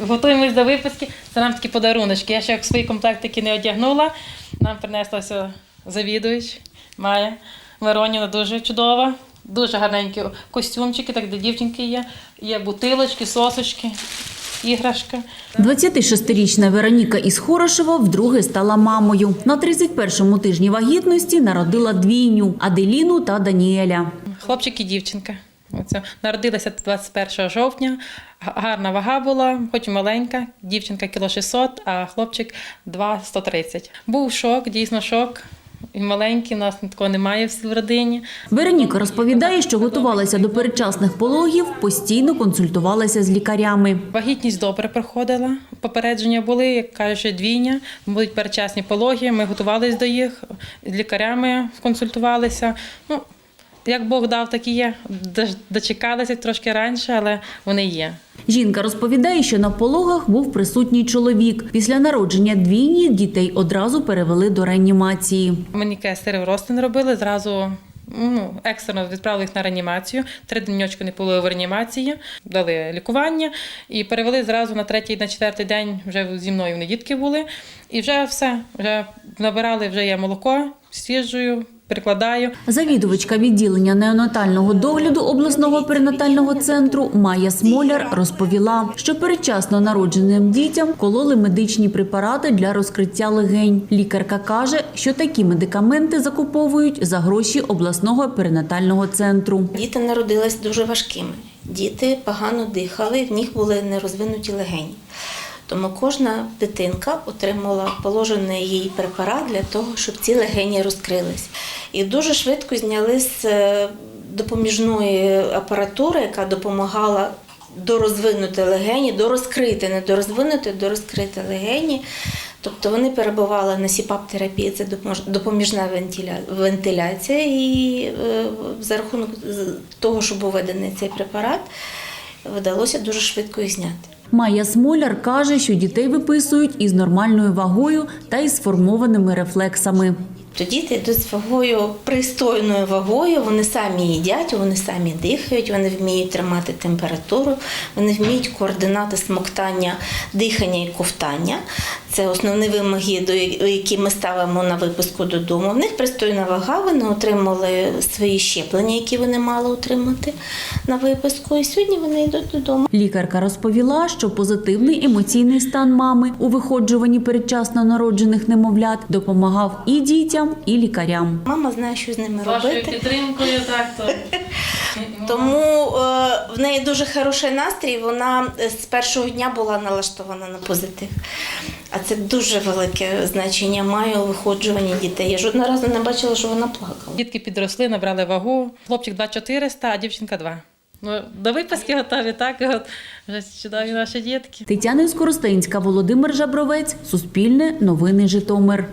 готуємось до виписки. Це нам такі подаруночки. Я ще свої комплектики не одягнула. Нам принесла все завідувач Майя Мироніна, дуже чудова. Дуже гарненькі костюмчики, так для дівчинки є. Є бутилочки, сосочки, іграшка. 26-річна Вероніка із Хорошева вдруге стала мамою. На 31-му тижні вагітності народила двійню – Аделіну та Даніеля. Хлопчик і дівчинка. Оце. Народилася 21 жовтня. Гарна вага була, хоч маленька. Дівчинка кіло 600, а хлопчик 2,130. Був шок, дійсно шок. І маленький, у нас такого немає в родині. Вероніка розповідає, що готувалася до передчасних пологів, постійно консультувалася з лікарями. Вагітність добре проходила. Попередження були, як кажуть, двійня, будуть передчасні пологи. Ми готувалися до їх, з лікарями консультувалися. Ну, як Бог дав, так і є. Дочекалися трошки раніше, але вони є. Жінка розповідає, що на пологах був присутній чоловік. Після народження двійні дітей одразу перевели до реанімації. Мені кесарів розтин робили, зразу ну, екстрено відправили їх на реанімацію. Три денечки не були в реанімації, дали лікування і перевели зразу на третій, на четвертий день вже зі мною вони дітки були. І вже все, вже набирали, вже є молоко, стіжую, перекладаю. Завідувачка відділення неонатального догляду обласного перинатального центру Майя Смоляр розповіла, що передчасно народженим дітям кололи медичні препарати для розкриття легень. Лікарка каже, що такі медикаменти закуповують за гроші обласного перинатального центру. Діти народились дуже важкими. Діти погано дихали, в них були нерозвинуті легені. Тому кожна дитинка отримала положений їй препарат для того, щоб ці легені розкрились. І дуже швидко зняли з е, допоміжної апаратури, яка допомагала дорозвинути легені, дорозкрити, не дорозвинути, дорозкрити легені. Тобто вони перебували на СІПАП-терапії, це допоміжна вентиляція, і е, за рахунок того, що був введений цей препарат, вдалося дуже швидко їх зняти. Майя Смоляр каже, що дітей виписують із нормальною вагою та із сформованими рефлексами. То діти йдуть з вагою пристойною вагою, вони самі їдять, вони самі дихають, вони вміють тримати температуру, вони вміють координати смоктання, дихання і ковтання. Це основні вимоги, до які ми ставимо на випуску додому. В них пристойна вага, вони отримали свої щеплення, які вони мали отримати на випуску. І сьогодні вони йдуть додому. Лікарка розповіла, що позитивний емоційний стан мами у виходжуванні передчасно народжених немовлят допомагав і дітям, і лікарям. Мама знає, що з ними З вашою робити. підтримкою, так то. Тому е, в неї дуже хороший настрій. Вона е, з першого дня була налаштована на позитив. А це дуже велике значення має у виходжуванні дітей. Я жодного разу не бачила, що вона плакала. Дітки підросли, набрали вагу. Хлопчик 2400, а дівчинка 2. Ну, до виписки готові, так? От, вже чудові наші дітки. Тетяна Скоростенська, Володимир Жабровець, Суспільне, Новини Житомир.